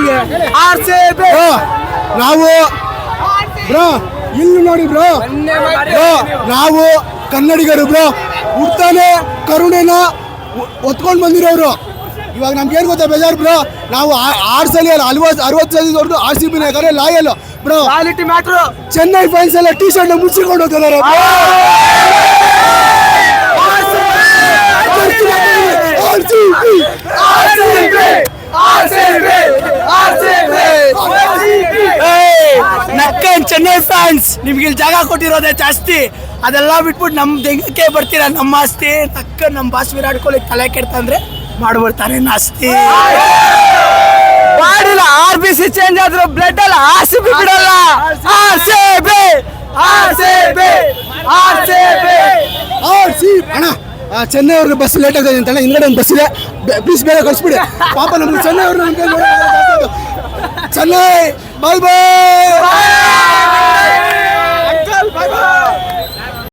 Bro ನಾವು bro ಇಲ್ಲಿ ನೋಡಿ ಬ್ರೋ. ಬ್ರೋ ನಾವು ಕನ್ನಡಿಗರು ಬ್ರೋ. ಹುಡ್ತಾನೆ ಕರುಣೆನ ಒತ್ಕೊಂಡು ಬಂದಿರೋರು ಇವಾಗ ನಮ್ಗೆ ಏನು ಗೊತ್ತಾ ಬೇಜಾರು ಬ್ರೋ? ನಾವು ಆರ್ ಸಲ ಅಲ್ವತ್ತು ಅರವತ್ತು ಸಲ ಹೊಡೆದು ಆರ್ ಸಿ ಬಿ ನಾಯಕರೇ ಲಾಯಲ್. ಬ್ರೋ ಚೆನ್ನೈ ಫ್ಯಾನ್ಸ್ ಎಲ್ಲ ಟಿ ಶರ್ಟ್ ಮುಚ್ಚಿಕೊಂಡು ಹೋಗ್ತಿದ್ದಾರೆ ಚೆನ್ನೈ ಫ್ಯಾನ್ಸ್ ನಿಮ್ಗೆ ಇಲ್ಲಿ ಜಾಗ ಕೊಟ್ಟಿರೋದೇ ಜಾಸ್ತಿ. ಅದೆಲ್ಲ ಬಿಟ್ಬಿಟ್ಟು ನಮ್ಮ ದೆಂಗಕ್ಕೆ ಬರ್ತೀರಾ? ನಮ್ಮ ಆಸ್ತಿ. ತಕ್ಕ ನಮ್ಮ ಬಾಸ್ ವಿರಾಟ್ ಕೊಹ್ಲಿ ತಲೆ ಕೆಡ್ತಂದ್ರೆ ಮಾಡ್ಬಿಡ್ತಾರೆ ನಾಸ್ತಿ ಮಾಡಿಲ್ಲ. ಆರ್ ಬಿ ಸಿ ಚೇಂಜ್ ಆದ್ರೂ ಬ್ಲಡ್ ಅಲ್ಲ ಆರ್ ಸಿ ಬಿ ಬಿಡಲ್ಲ. R C B R C B R C B R C ಅಣ್ಣ ಆ, ಚೆನ್ನೈ ಅವ್ರಿಗೆ ಬಸ್ ಲೇಟ್ ಆಗ್ತದೆ ಅಂತಣ್ಣ ಹಿಂದ್ಗಡೆ ಒಂದು ಬಸ್ ಇದೆ. ಪ್ಲೀಸ್ ಬೇಗ ಕಳಿಸ್ಬಿಡಿ. ಪಾಪ ನಮ್ಗೆ ಚೆನ್ನೈ ಅವ್ರನ್ನ ಚೆನ್ನೈ ಬಾಯ್ ಬಾಯ್